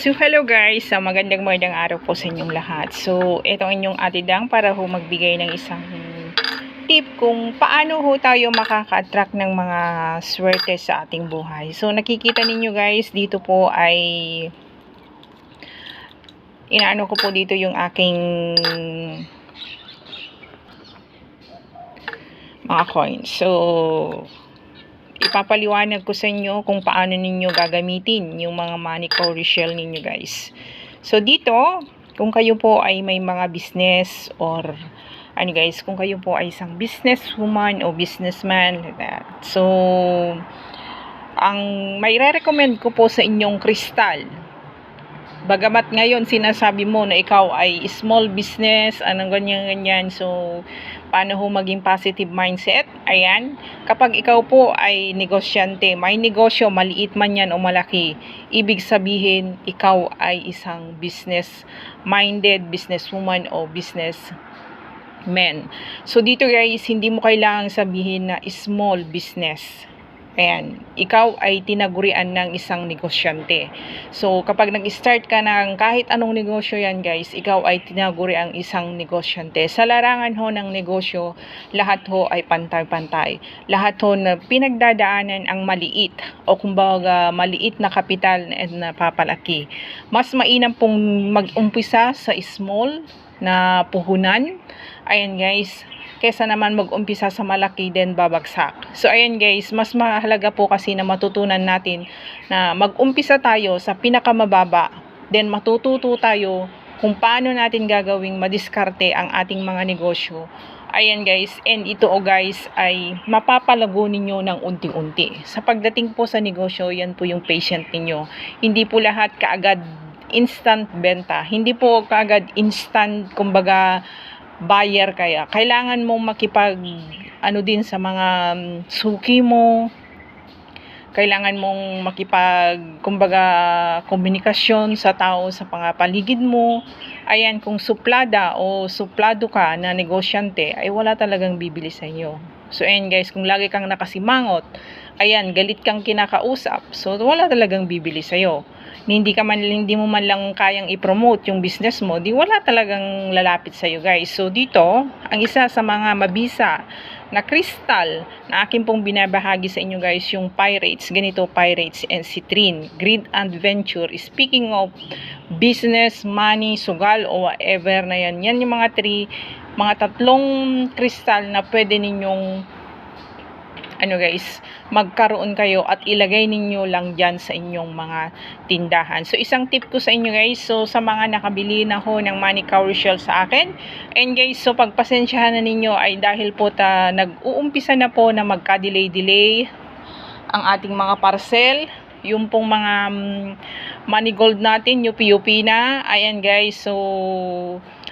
So, hello guys. So, magandang magandang araw po sa inyong lahat. So, ito ang inyong atidang para ho magbigay ng isang tip kung paano ho tayo makaka-attract ng mga swerte sa ating buhay. So, nakikita ninyo guys, dito po ay inaano ko po dito yung aking mga coins. So, ipapaliwanag ko sa inyo kung paano ninyo gagamitin yung mga cowrie shell ninyo guys. So dito, kung kayo po ay may mga business or ano guys, kung kayo po ay isang businesswoman o businessman like that. So ang may re-recommend ko po sa inyong kristal. Bagamat ngayon sinasabi mo na ikaw ay small business, anong ganyan-ganyan. So, paano ho maging positive mindset? Ayan, kapag ikaw po ay negosyante, may negosyo, maliit man yan o malaki, ibig sabihin, ikaw ay isang business-minded businesswoman o business men. So, dito guys, hindi mo kailangang sabihin na small business. Ayan, ikaw ay tinagurian ng isang negosyante. So, kapag nag-start ka ng kahit anong negosyo yan guys, ikaw ay tinaguri ang isang negosyante. Sa larangan ho ng negosyo, lahat ho ay pantay-pantay. Lahat ho na pinagdadaanan ang maliit o kumbaga maliit na kapital na napapalaki. Mas mainam pong mag-umpisa sa small na puhunan. Ayan guys, kesa naman mag-umpisa sa malaki then babagsak. So ayan guys, mas mahalaga po kasi na matutunan natin na mag-umpisa tayo sa pinakamababa then matututo tayo kung paano natin gagawing madiskarte ang ating mga negosyo. Ayan guys, and ito o guys ay mapapalago ninyo ng unti-unti. Sa pagdating po sa negosyo, yan po yung patient ninyo. Hindi po lahat kaagad instant benta. Hindi po kaagad instant, kumbaga, buyer kaya. Kailangan mong makipag ano din sa mga um, suki mo. Kailangan mong makipag kumbaga komunikasyon sa tao sa pangapaligid mo. Ayan kung suplada o suplado ka na negosyante ay wala talagang bibili sa inyo. So ayan guys kung lagi kang nakasimangot ayan galit kang kinakausap so wala talagang bibili sa iyo hindi ka man hindi mo man lang kayang i-promote yung business mo, di wala talagang lalapit sa iyo, guys. So dito, ang isa sa mga mabisa na crystal na akin pong binabahagi sa inyo guys, yung pirates, ganito pirates and citrine, greed and venture. Speaking of business, money, sugal o whatever na yan, yan yung mga three, mga tatlong crystal na pwede ninyong ano guys, magkaroon kayo at ilagay ninyo lang dyan sa inyong mga tindahan. So, isang tip ko sa inyo guys, so sa mga nakabili na ho ng money cowrie shell sa akin, and guys, so pagpasensyahan na ninyo ay dahil po ta, nag-uumpisa na po na magka-delay-delay ang ating mga parcel, yung pong mga um, money gold natin, UP-UP na, ayan guys, so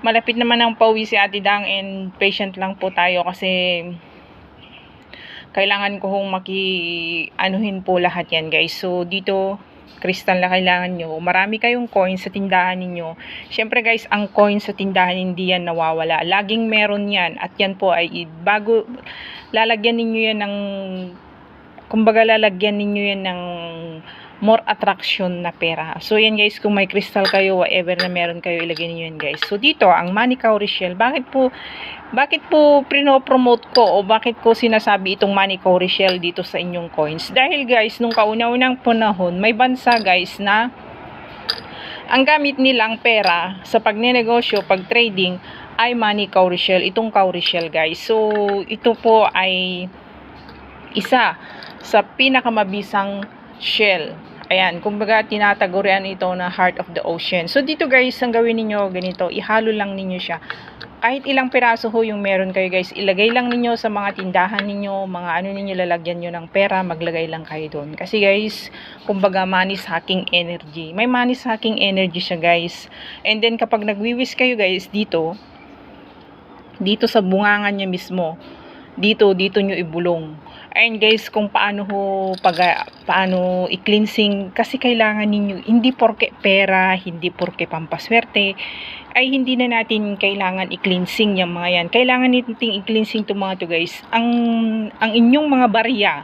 malapit naman ang pauwi si Ate Dang and patient lang po tayo kasi kailangan ko hong maki anuhin po lahat yan guys. So dito kristal na kailangan nyo. Marami kayong coins sa tindahan ninyo. Syempre guys ang coins sa tindahan hindi yan nawawala. Laging meron yan. At yan po ay bago lalagyan ninyo yan ng kumbaga lalagyan ninyo yan ng more attraction na pera. So, yan guys, kung may crystal kayo, whatever na meron kayo, ilagay niyo yan guys. So, dito, ang Money Cowrie Shell, bakit po, bakit po prino-promote ko o bakit ko sinasabi itong Money Cowrie Shell dito sa inyong coins? Dahil guys, nung kauna-unang panahon, may bansa guys na ang gamit nilang pera sa pagnenegosyo, pag trading, ay money cowrie shell. Itong cowrie shell guys. So, ito po ay isa sa pinakamabisang shell Ayan, kumbaga tinatagurian ito na heart of the ocean. So dito guys, ang gawin niyo ganito, ihalo lang ninyo siya. Kahit ilang piraso ho yung meron kayo guys, ilagay lang ninyo sa mga tindahan ninyo, mga ano ninyo lalagyan nyo ng pera, maglagay lang kayo doon. Kasi guys, kumbaga money hacking energy. May money hacking energy siya guys. And then kapag nagwiwis kayo guys dito, dito sa bungangan niya mismo, dito, dito nyo ibulong Ayun guys, kung paano ho pag paano i-cleansing kasi kailangan ninyo hindi porke pera, hindi porke pampaswerte. ay hindi na natin kailangan i-cleansing yung mga yan. Kailangan natin i-cleansing to mga to guys. Ang, ang inyong mga barya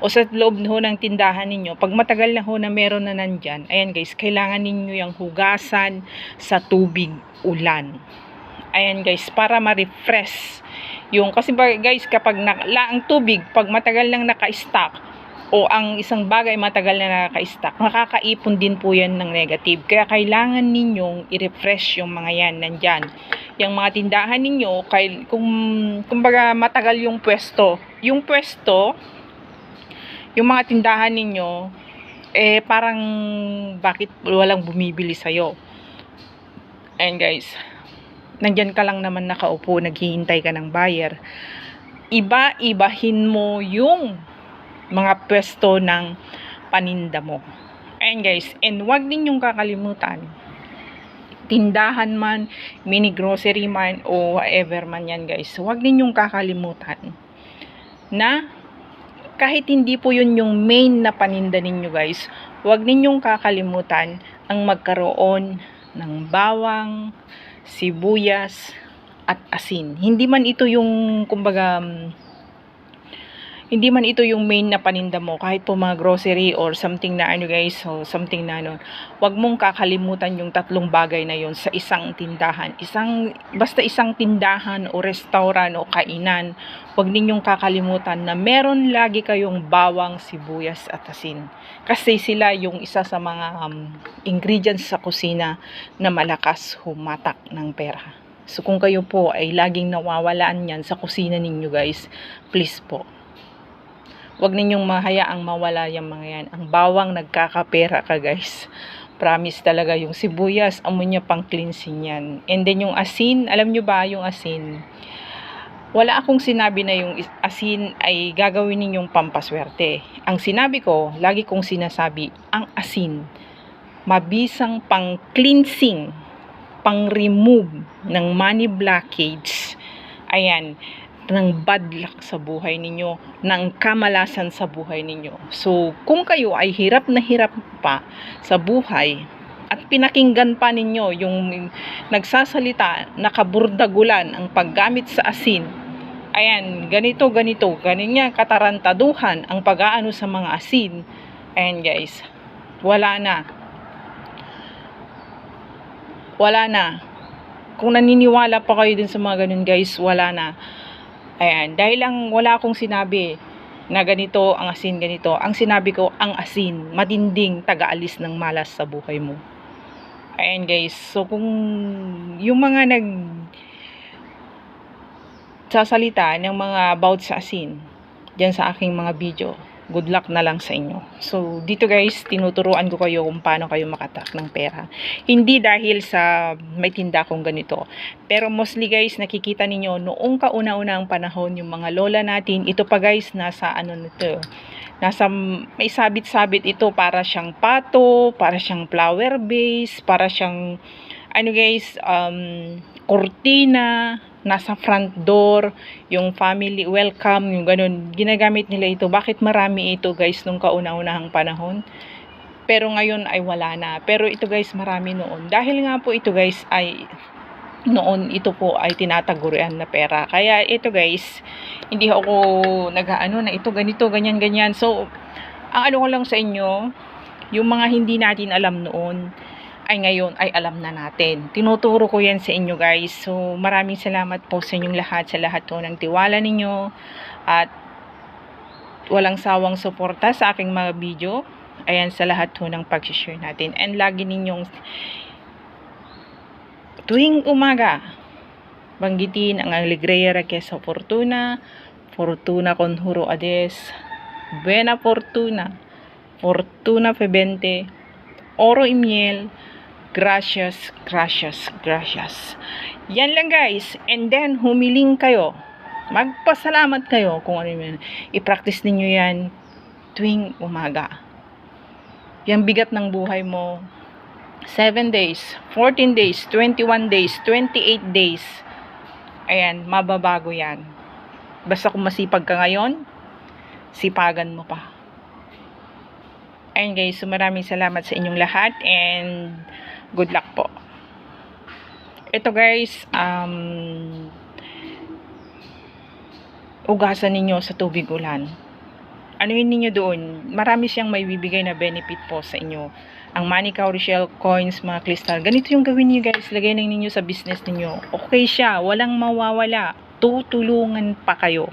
o sa loob ho ng tindahan ninyo, pag matagal na ho na meron na nandyan, ayan guys, kailangan ninyo yung hugasan sa tubig ulan. Ayan guys, para ma-refresh yung, kasi guys, kapag na, laang tubig, pag matagal nang naka-stock, o ang isang bagay matagal na naka-stock, makakaipon din po yan ng negative. Kaya kailangan ninyong i-refresh yung mga yan nandyan. Yung mga tindahan ninyo, kay, kung kumbaga matagal yung pwesto, yung pwesto, yung mga tindahan ninyo, eh parang bakit walang bumibili sa'yo. And guys, nandyan ka lang naman nakaupo, naghihintay ka ng buyer. Iba-ibahin mo yung mga pwesto ng paninda mo. And guys, and wag ninyong kakalimutan, tindahan man, mini grocery man, o whatever man yan guys, wag ninyong kakalimutan na kahit hindi po yun yung main na paninda ninyo guys, wag ninyong kakalimutan ang magkaroon ng bawang, sibuyas, at asin. Hindi man ito yung, kumbaga, hindi man ito yung main na paninda mo, kahit po mga grocery or something na ano guys, so something na ano, wag mong kakalimutan yung tatlong bagay na yon sa isang tindahan. Isang, basta isang tindahan o restaurant o kainan, wag ninyong kakalimutan na meron lagi kayong bawang, sibuyas at asin. Kasi sila yung isa sa mga um, ingredients sa kusina na malakas humatak ng pera. So kung kayo po ay laging nawawalaan yan sa kusina ninyo guys, please po, Huwag ninyong mahayaang mawala yung mga yan. Ang bawang nagkakapera ka guys. Promise talaga yung sibuyas, amo niya pang cleansing yan. And then yung asin, alam nyo ba yung asin? Wala akong sinabi na yung asin ay gagawin ninyong pampaswerte. Ang sinabi ko, lagi kong sinasabi, ang asin, mabisang pang cleansing, pang remove ng money blockage. Ayan, ng bad luck sa buhay ninyo, ng kamalasan sa buhay ninyo. So, kung kayo ay hirap na hirap pa sa buhay, at pinakinggan pa ninyo yung nagsasalita, nakaburdagulan ang paggamit sa asin, ayan, ganito, ganito, ganyan katarantaduhan ang pag-aano sa mga asin, ayan guys, wala na. Wala na. Kung naniniwala pa kayo din sa mga ganun guys, wala na Ayan, dahil lang wala akong sinabi na ganito ang asin ganito. Ang sinabi ko, ang asin, matinding taga-alis ng malas sa buhay mo. Ayan guys, so kung yung mga nag sasalita ng mga about sa asin, dyan sa aking mga video, good luck na lang sa inyo. So, dito guys, tinuturuan ko kayo kung paano kayo makatak ng pera. Hindi dahil sa may tinda kong ganito. Pero mostly guys, nakikita ninyo, noong kauna-unang panahon, yung mga lola natin, ito pa guys, nasa ano nito, nasa may sabit-sabit ito para siyang pato, para siyang flower base, para siyang ano guys, um, cortina, nasa front door, yung family welcome, yung ganun, ginagamit nila ito. Bakit marami ito guys nung kauna-unahang panahon? Pero ngayon ay wala na. Pero ito guys, marami noon. Dahil nga po ito guys ay noon ito po ay tinatagurian na pera. Kaya ito guys, hindi ako nag-ano na ito ganito, ganyan, ganyan. So, ang ano ko lang sa inyo, yung mga hindi natin alam noon, ay ngayon ay alam na natin. Tinuturo ko yan sa inyo guys. So maraming salamat po sa inyong lahat, sa lahat po ng tiwala ninyo at walang sawang suporta sa aking mga video. Ayan sa lahat po ng pag-share natin. And lagi ninyong tuwing umaga, banggitin ang Alegria Quesa Fortuna, Fortuna Conjuro Ades, Buena Fortuna, Fortuna Febente, Oro y Miel, Gracias, gracias, gracias. Yan lang guys. And then, humiling kayo. Magpasalamat kayo kung ano yun. I-practice ninyo yan tuwing umaga. Yan bigat ng buhay mo. 7 days, 14 days, 21 days, 28 days. Ayan, mababago yan. Basta kung masipag ka ngayon, sipagan mo pa. Ayun guys, maraming salamat sa inyong lahat and good luck po. ito guys, um, ugasan ninyo sa tubig ulan. Ano yun ninyo doon? Marami siyang may bibigay na benefit po sa inyo. Ang money cow shell coins, mga crystal. Ganito yung gawin niyo guys. Lagay na ninyo sa business ninyo. Okay siya. Walang mawawala. Tutulungan pa kayo.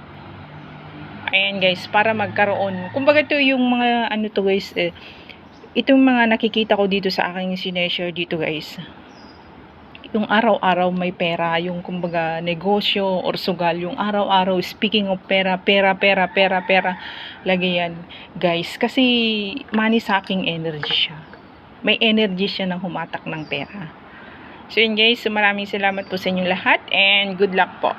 Ayan guys, para magkaroon. Kumbaga to yung mga ano to guys, eh, itong mga nakikita ko dito sa aking sineshare dito guys. Yung araw-araw may pera, yung kumbaga negosyo or sugal, yung araw-araw speaking of pera, pera, pera, pera, pera, lagi yan guys. Kasi money sucking energy siya. May energy siya ng humatak ng pera. So yun guys, maraming salamat po sa inyong lahat and good luck po.